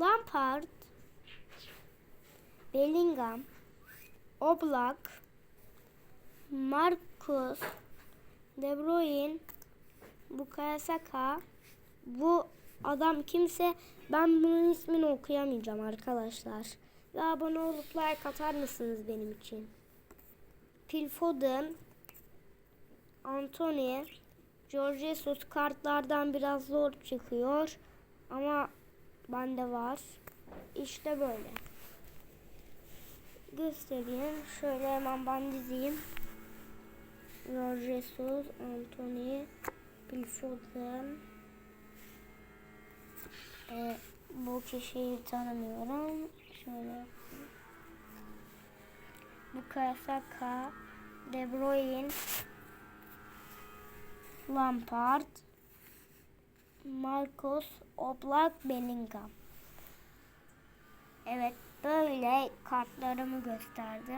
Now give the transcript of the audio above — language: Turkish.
Lampard, Bellingham, Oblak, Marcus, De Bruyne, Bukayo Saka. Bu adam kimse ben bunun ismini okuyamayacağım arkadaşlar. Ve abone olup like atar mısınız benim için? Phil Foden, Anthony, George Jesus kartlardan biraz zor çıkıyor. Ama bende var. İşte böyle. Göstereyim. Şöyle hemen ben dizeyim. Jesus, Anthony, Phil Foden. Ee, bu kişiyi tanımıyorum. Şöyle. Bukayo Saka, De Bruyne, Lampard, Marcos, Oblak, Bellingham. Evet, böyle kartlarımı gösterdim.